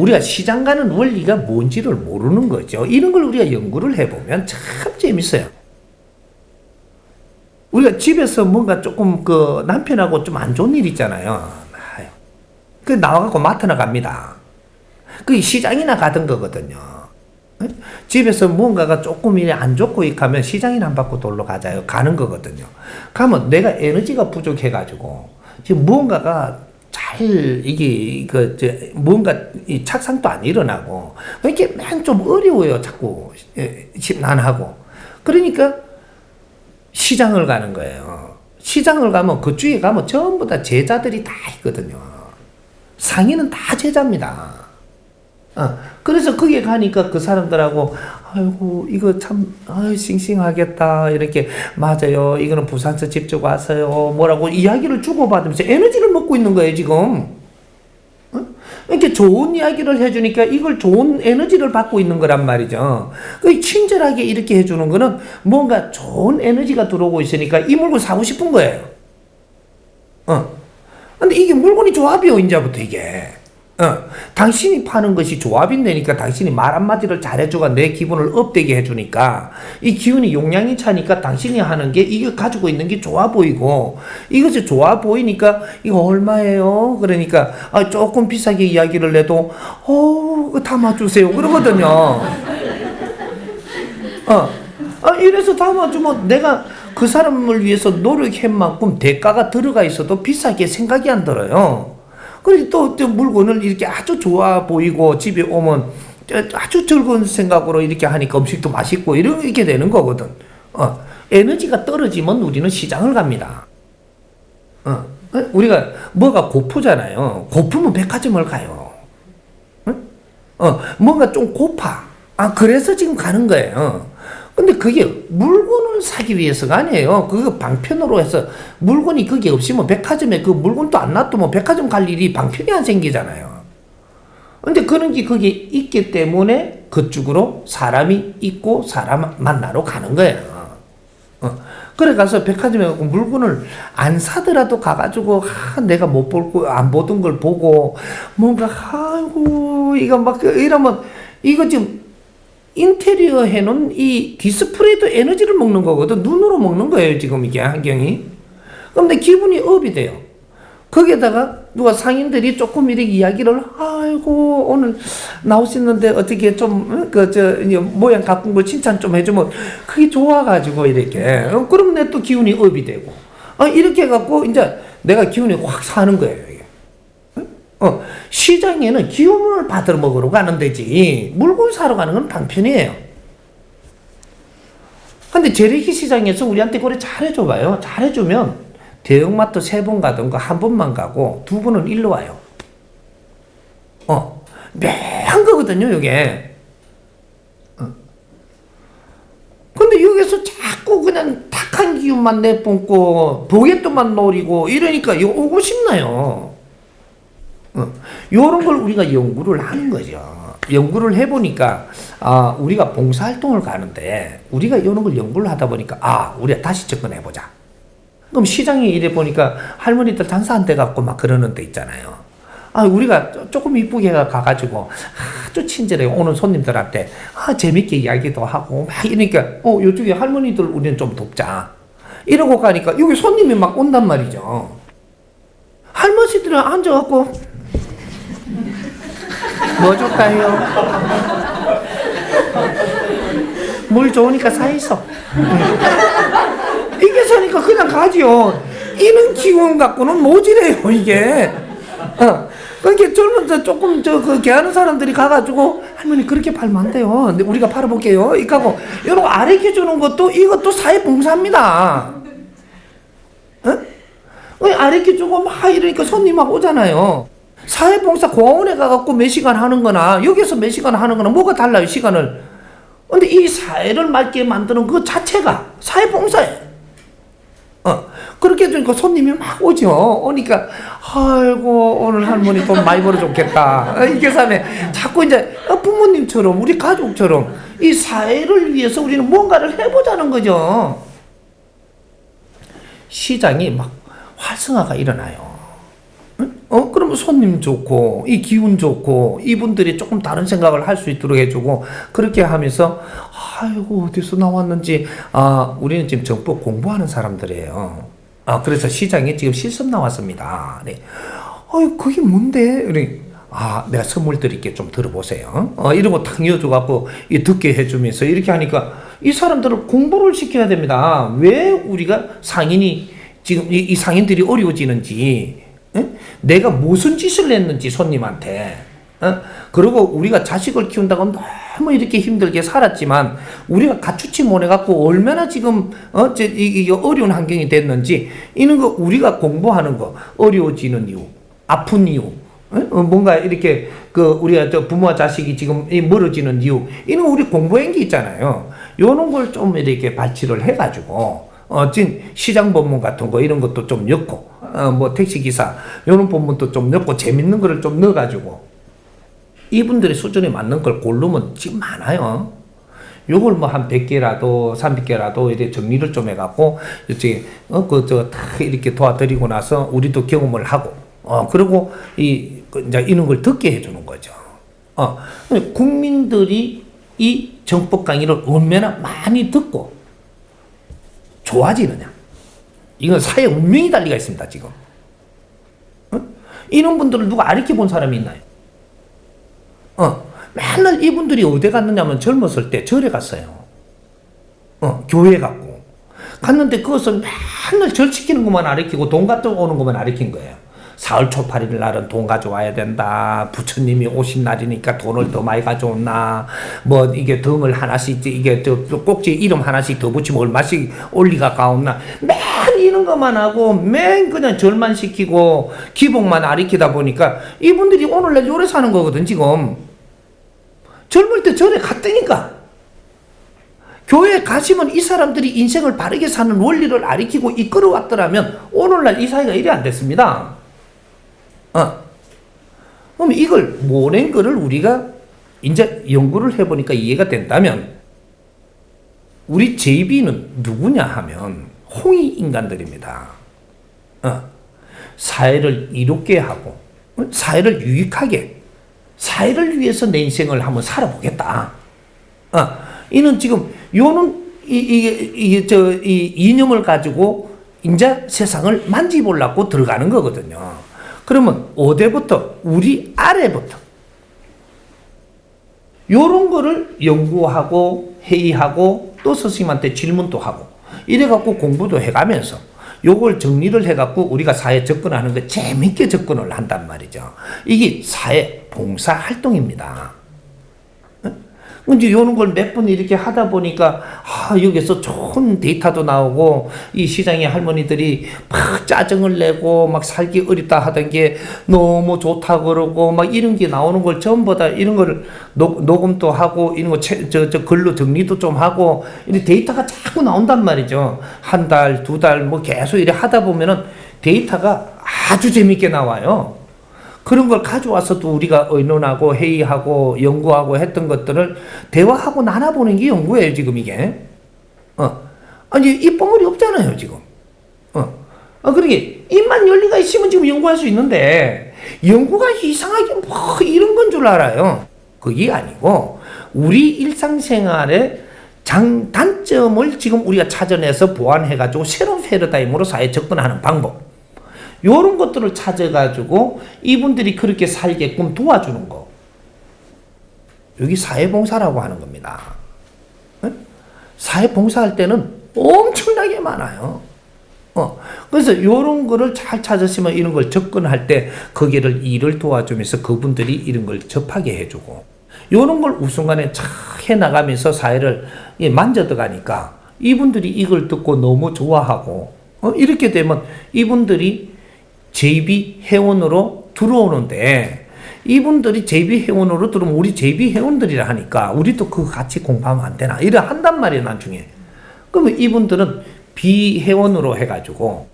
우리가 시장 가는 원리가 뭔지를 모르는 거죠. 이런 걸 우리가 연구를 해보면 참 재밌어요. 우리가 집에서 뭔가 조금 그 남편하고 좀 안 좋은 일 있잖아요. 그 나와갖고 마트나 갑니다. 그 시장이나 가던 거거든요. 에? 집에서 뭔가가 조금 일이 안 좋고 이 가면 시장이나 한 바퀴 돌러 가자요. 가는 거거든요. 가면 내가 에너지가 부족해가지고 지금 무언가가 잘 이게 그저 뭔가 이 착상도 안 일어나고 이렇게 맨 좀 어려워요. 자꾸 예, 심란하고 그러니까 시장을 가는 거예요. 시장을 가면 그쪽에 가면 전부 다 제자들이 다 있거든요. 상인은 다 제자입니다. 어, 그래서 거기에 가니까 그 사람들하고 아이고 이거 참 아유 싱싱하겠다. 이렇게 맞아요. 이거는 부산서 직접 왔어요. 뭐라고 이야기를 주고받으면서 에너지를 먹고 있는 거예요 지금. 어? 이렇게 좋은 이야기를 해주니까 이걸 좋은 에너지를 받고 있는 거란 말이죠. 그 친절하게 이렇게 해주는 거는 뭔가 좋은 에너지가 들어오고 있으니까 이 물건 사고 싶은 거예요. 어. 근데 이게 물건이 조합이요 이제부터 이게 어, 당신이 파는 것이 조합인데니까 당신이 말 한마디를 잘해주가 내 기분을 업되게 해주니까 이 기운이 용량이 차니까 당신이 하는 게 이게 가지고 있는 게 좋아 보이고 이것이 좋아 보이니까 이거 얼마예요? 그러니까 아, 조금 비싸게 이야기를 해도 어 담아주세요 그러거든요. 어, 아, 이래서 담아주면 내가 그 사람을 위해서 노력한 만큼 대가가 들어가 있어도 비싸게 생각이 안 들어요. 그리고 또, 또 물건을 이렇게 아주 좋아 보이고 집에 오면 아주 즐거운 생각으로 이렇게 하니까 음식도 맛있고 이렇게 되는 거거든. 어, 에너지가 떨어지면 우리는 시장을 갑니다. 어, 우리가 뭐가 고프잖아요. 고프면 백화점을 가요. 응? 어, 뭔가 좀 고파. 아, 그래서 지금 가는 거예요. 근데 그게 물건을 사기 위해서가 아니에요. 그거 방편으로 해서 물건이 그게 없으면 백화점에 그 물건도 안 놔두면 백화점 갈 일이 방편이 안 생기잖아요. 근데 그런 게 그게 있기 때문에 그쪽으로 사람이 있고 사람 만나러 가는 거예요. 어. 그래 가서 백화점에 물건을 안 사더라도 가가지고 하, 내가 못 볼고 안 보던 걸 보고 뭔가 아이고 이거 막 이러면 이거 지금 인테리어 해놓은 이 디스플레이도 에너지를 먹는 거거든. 눈으로 먹는 거예요, 지금 이게 안경이. 그럼 내 기분이 업이 돼요. 거기에다가 누가 상인들이 조금 이렇게 이야기를, 아이고, 오늘 나오셨는데 어떻게 좀, 그, 저, 모양 가꾼 거 칭찬 좀 해주면 그게 좋아가지고 이렇게. 어, 그럼 내 또 기운이 업이 되고. 아, 이렇게 해갖고 이제 내가 기운이 확 사는 거예요. 어, 시장에는 기운을 받으러 먹으러 가는 데지 물건 사러 가는 건 방편이에요. 근데 재래기 시장에서 우리한테 그래 잘해줘 봐요. 잘해주면 대형마트 세 번 가던 거한 번만 가고 두 번은 일로 와요. 어, 매한 거거든요, 이게. 어. 근데 여기서 자꾸 그냥 탁한 기운만 내뿜고 보게또만 노리고 이러니까 이거 오고 싶나요? 어, 요런 걸 우리가 연구를 하는 거죠. 연구를 해보니까, 아, 우리가 봉사활동을 가는데, 우리가 이런 걸 연구를 하다 보니까, 아, 우리가 다시 접근해보자. 그럼 시장에 이래 보니까 할머니들 단사 안 돼갖고 막 그러는 데 있잖아요. 아, 우리가 조금 이쁘게 가가지고 아주 친절해 오는 손님들한테 아, 재밌게 이야기도 하고 막 이러니까, 어, 요쪽에 할머니들 우리는 좀 돕자. 이러고 가니까 여기 손님이 막 온단 말이죠. 할머니들은 앉아갖고 뭐 줄까요? 물 좋으니까 사 있어. 이게 사니까 그냥 가지요. 이런 기운 갖고는 모지래요 이게. 어. 그러니까 젊은 저 조금 저그 개하는 사람들이 가가지고 할머니 그렇게 팔면 안 돼요. 근데 우리가 팔아볼게요. 이런 거 아래켜 주는 것도 이것도 사회 봉사입니다. 어? 아래켜 주고 막 이러니까 손님 막 오잖아요. 사회봉사 공원에 가갖고 몇 시간 하는 거나 여기서 몇 시간 하는 거나 뭐가 달라요 시간을? 근데 이 사회를 맑게 만드는 그 자체가 사회봉사예요. 어 그렇게 해주니까 손님이 막 오죠. 오니까 아이고 오늘 할머니 돈 많이 벌어줬겠다. 어, 이 계산에 자꾸 이제 부모님처럼 우리 가족처럼 이 사회를 위해서 우리는 뭔가를 해보자는 거죠. 시장이 막 활성화가 일어나요 어, 그러면 손님 좋고, 이 기운 좋고, 이분들이 조금 다른 생각을 할 수 있도록 해주고, 그렇게 하면서, 아이고, 어디서 나왔는지, 아, 우리는 지금 정법 공부하는 사람들이에요. 아, 그래서 시장에 지금 실습 나왔습니다. 네. 어이, 그게 뭔데? 그래. 아, 내가 선물 드릴게 좀 들어보세요. 어, 거탁 이어줘갖고, 이 듣게 해주면서 이렇게 하니까, 이 사람들을 공부를 시켜야 됩니다. 왜 우리가 상인이, 지금 이, 이 상인들이 어려워지는지, 응? 내가 무슨 짓을 했는지 손님한테 어? 그리고 우리가 자식을 키운다고 너무 이렇게 힘들게 살았지만 우리가 갖추지 못해갖고 얼마나 지금 어? 어려운 환경이 됐는지 이런 거 우리가 공부하는 거 어려워지는 이유 아픈 이유 어? 어, 뭔가 이렇게 그 우리가 저 부모와 자식이 지금 이 멀어지는 이유 이런 거 우리 공부한 게 있잖아요 요런 걸 좀 이렇게 발치를 해가지고 어, 진 시장 본문 같은 거 이런 것도 좀 넣고 어, 뭐 택시 기사 이런 본문도 좀 넣고 재밌는 거를 좀 넣어가지고 이분들의 수준에 맞는 걸 고르면 지금 많아요. 요걸 뭐 한 100개라도 300개라도 이렇게 정리를 좀 해갖고 이제 어그 저 다 이렇게 도와드리고 나서 우리도 경험을 하고 어 그리고 이그 이제 이런 걸 듣게 해주는 거죠. 어 국민들이 이 정법 강의를 얼마나 많이 듣고 좋아지느냐. 이건 사회 운명이 달리가 있습니다, 지금. 어? 이런 분들을 누가 가르쳐 본 사람이 있나요? 어, 맨날 이분들이 어디 갔느냐면 젊었을 때 절에 갔어요. 어, 교회 갔고. 갔는데 그것을 맨날 절 지키는 것만 가르치고 돈 가져오는 것만 가르친 거예요. 사월 초팔일 날은 돈 가져와야 된다. 부처님이 오신 날이니까 돈을 더 많이 가져온나. 뭐 이게 덩을 하나씩 이게 저 꼭지 이름 하나씩 더 붙이면 얼마씩 올리가 가온나. 맨 이런 것만 하고 맨 그냥 절만 시키고 기복만 아리키다 보니까 이분들이 오늘날 요래 사는 거거든 지금. 젊을 때 절에 갔다니까. 교회 가시면 이 사람들이 인생을 바르게 사는 원리를 아리키고 이끌어왔더라면 오늘날 이 사회가 이래 안 됐습니다. 어. 그럼 이걸 모낸 거를 우리가 이제 연구를 해보니까 이해가 된다면 우리 제비는 누구냐 하면 홍이 인간들입니다. 어. 사회를 이롭게 하고 어? 사회를 유익하게 사회를 위해서 내 인생을 한번 살아보겠다. 어. 이는 지금 요는 이, 이게 이게 저이 이념을 가지고 이제 세상을 만지보려고 들어가는 거거든요. 그러면 어디부터 우리 아래부터 요런 거를 연구하고 회의하고 또 스승님한테 질문도 하고 이래 갖고 공부도 해가면서 요걸 정리를 해갖고 우리가 사회 접근하는 거 재밌게 접근을 한단 말이죠. 이게 사회 봉사 활동입니다. 이제 요런 걸 몇 번 이렇게 하다 보니까 아 여기서 좋은 데이터도 나오고 이 시장의 할머니들이 막 짜증을 내고 막 살기 어렵다 하던 게 너무 좋다 그러고 막 이런 게 나오는 걸 전부 다 이런 거를 녹, 녹음도 하고 이런 거저저 저 글로 정리도 좀 하고 이 데이터가 자꾸 나온단 말이죠 한 달 두 달 뭐 계속 이래 하다 보면은 데이터가 아주 재밌게 나와요. 그런 걸 가져와서도 우리가 의논하고 회의하고 연구하고 했던 것들을 대화하고 나눠보는 게 연구예요, 지금 이게. 어. 아니, 입버물이 없잖아요, 지금. 어. 아, 그러게, 입만 열리가 있으면 지금 연구할 수 있는데, 연구가 이상하게 뭐 이런 건 줄 알아요. 그게 아니고, 우리 일상생활의 장, 단점을 지금 우리가 찾아내서 보완해가지고 새로운 패러다임으로 사회에 접근하는 방법. 요런 것들을 찾아가지고 이분들이 그렇게 살게끔 도와주는 거. 여기 사회봉사라고 하는 겁니다. 사회봉사할 때는 엄청나게 많아요. 어, 그래서 요런 거를 잘 찾으시면 이런 걸 접근할 때 거기를 일을 도와주면서 그분들이 이런 걸 접하게 해주고 요런 걸 우순간에 착 해나가면서 사회를 만져들어가니까 이분들이 이걸 듣고 너무 좋아하고 어, 이렇게 되면 이분들이 JB 회원으로 들어오는데 이분들이 JB 회원으로 들어오면 우리 JB 회원들이라 하니까 우리도 그 같이 공부하면 안 되나? 이래 한단 말이에요 나중에. 그러면 이분들은 비회원으로 해가지고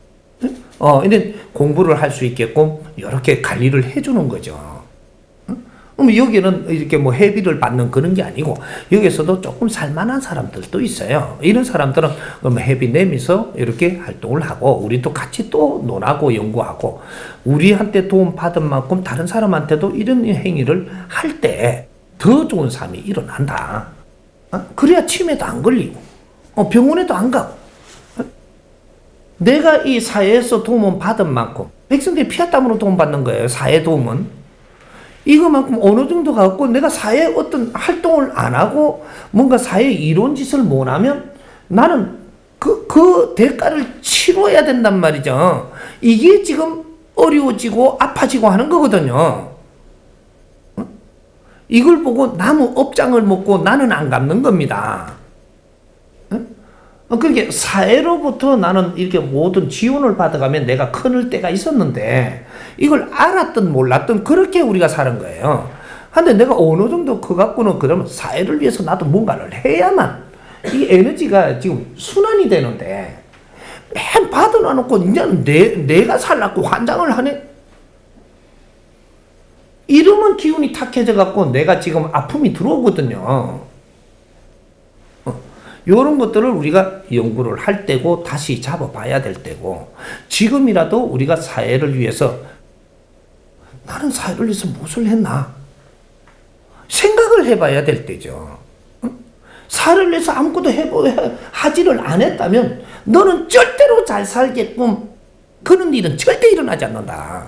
어 이런 공부를 할 수 있게끔 이렇게 관리를 해주는 거죠 그럼 여기는 이렇게 뭐 회비를 받는 그런 게 아니고 여기서도 조금 살만한 사람들도 있어요. 이런 사람들은 회비 내면서 이렇게 활동을 하고 우리도 같이 또 논하고 연구하고 우리한테 도움 받은 만큼 다른 사람한테도 이런 행위를 할 때 더 좋은 삶이 일어난다. 어? 그래야 치매도 안 걸리고 어, 병원에도 안 가고 어? 내가 이 사회에서 도움을 받은 만큼 백성들이 피와 땀으로 도움 받는 거예요. 사회 도움은 이거만큼 어느 정도 갖고 내가 사회 어떤 활동을 안 하고 뭔가 사회 이론 짓을 못 하면 나는 그, 그 대가를 치러야 된단 말이죠. 이게 지금 어려워지고 아파지고 하는 거거든요. 어? 이걸 보고 나무 업장을 먹고 나는 안 갚는 겁니다. 어, 그렇게 사회로부터 나는 이렇게 모든 지원을 받아가면 내가 커널 때가 있었는데 이걸 알았든 몰랐든 그렇게 우리가 사는 거예요. 근데 내가 어느 정도 커 갖고는 그러면 사회를 위해서 나도 뭔가를 해야만 이 에너지가 지금 순환이 되는데 맨 받아놔놓고 이제는 내, 내가 살라고 환장을 하네. 이러면 기운이 탁해져 갖고 내가 지금 아픔이 들어오거든요. 이런 것들을 우리가 연구를 할 때고 다시 잡아봐야 될 때고 지금이라도 우리가 사회를 위해서 나는 사회를 위해서 무엇을 했나 생각을 해봐야 될 때죠. 응? 사회를 위해서 아무것도 해보 하지를 안 했다면 너는 절대로 잘 살게끔 그런 일은 절대 일어나지 않는다.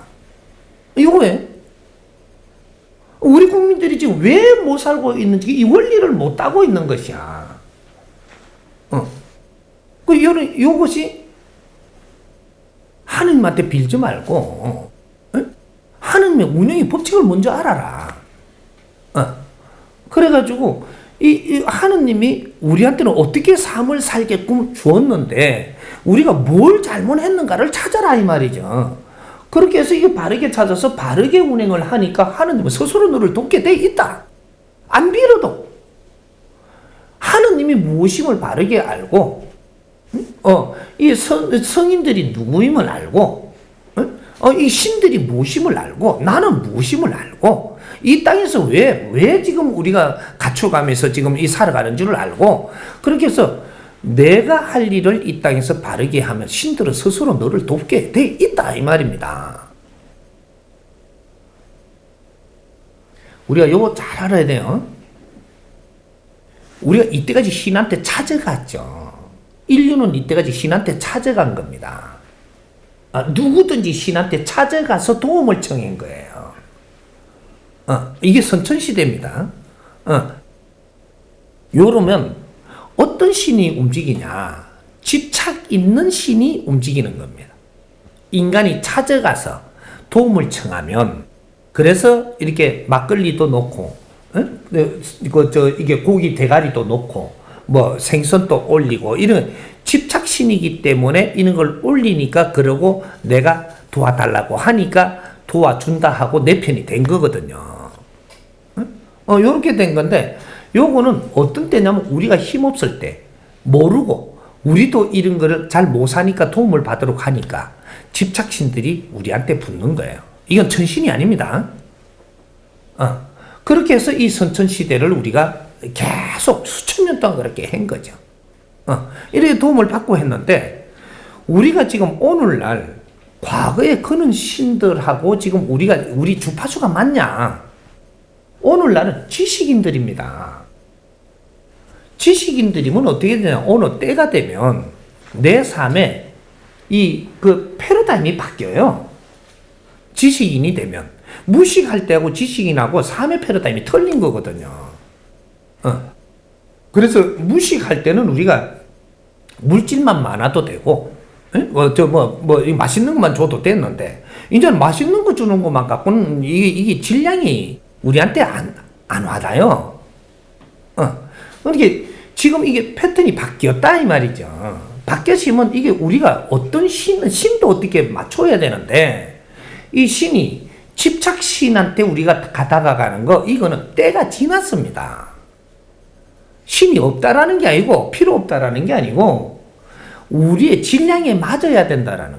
이거에 우리 국민들이 지금 왜 못 살고 있는지 이 원리를 못 따고 있는 것이야. 어. 그 요런 요것이 하느님한테 빌지 말고 어. 하느님의 운영의 법칙을 먼저 알아라. 어. 그래가지고 이, 이 하느님이 우리한테는 어떻게 삶을 살게끔 주었는데 우리가 뭘 잘못했는가를 찾아라 이 말이죠. 그렇게 해서 이게 바르게 찾아서 바르게 운행을 하니까 하느님은 스스로 너를 돕게 돼 있다. 안 빌어도 하느님이 무엇임을 바르게 알고, 어, 이 성, 성인들이 누구임을 알고, 어, 이 신들이 무엇임을 알고, 나는 무엇임을 알고, 이 땅에서 왜, 왜 지금 우리가 갖춰가면서 지금 이 살아가는 줄을 알고, 그렇게 해서 내가 할 일을 이 땅에서 바르게 하면 신들은 스스로 너를 돕게 돼 있다, 이 말입니다. 우리가 요거 잘 알아야 돼요. 우리가 이때까지 신한테 찾아갔죠. 인류는 이때까지 신한테 찾아간 겁니다. 아, 누구든지 신한테 찾아가서 도움을 청한 거예요. 어, 이게 선천시대입니다. 어, 요러면 어떤 신이 움직이냐? 집착 있는 신이 움직이는 겁니다. 인간이 찾아가서 도움을 청하면 그래서 이렇게 막걸리도 놓고 응? 그, 저, 이게 고기 대가리도 놓고, 뭐, 생선도 올리고, 이런 집착신이기 때문에 이런 걸 올리니까 그러고 내가 도와달라고 하니까 도와준다 하고 내 편이 된 거거든요. 응? 어, 요렇게 된 건데, 요거는 어떤 때냐면 우리가 힘없을 때, 모르고, 우리도 이런 거를 잘 못 사니까 도움을 받도록 하니까 집착신들이 우리한테 붙는 거예요. 이건 천신이 아닙니다. 어. 그렇게 해서 이 선천 시대를 우리가 계속 수천 년 동안 그렇게 한 거죠. 어, 이렇게 도움을 받고 했는데 우리가 지금 오늘날 과거에 그는 신들하고 지금 우리가 우리 주파수가 맞냐? 오늘날은 지식인들입니다. 지식인들이면 어떻게 되냐? 어느 때가 되면 내 삶에 이 그 패러다임이 바뀌어요. 지식인이 되면 무식할 때하고 지식인하고 삶의 패러다임이 틀린 거거든요. 어. 그래서 무식할 때는 우리가 물질만 많아도 되고, 어, 저, 뭐, 뭐, 맛있는 것만 줘도 됐는데, 이제는 맛있는 거 주는 것만 갖고는 이게, 이게 질량이 우리한테 안, 안 와닿아요. 어. 그러니까 지금 이게 패턴이 바뀌었다, 이 말이죠. 바뀌었으면 이게 우리가 어떤 신, 신도 어떻게 맞춰야 되는데, 이 신이 집착신한테 우리가 가다가 거 이거는 때가 지났습니다. 신이 없다라는 게 아니고 필요 없다라는 게 아니고 우리의 질량에 맞아야 된다라는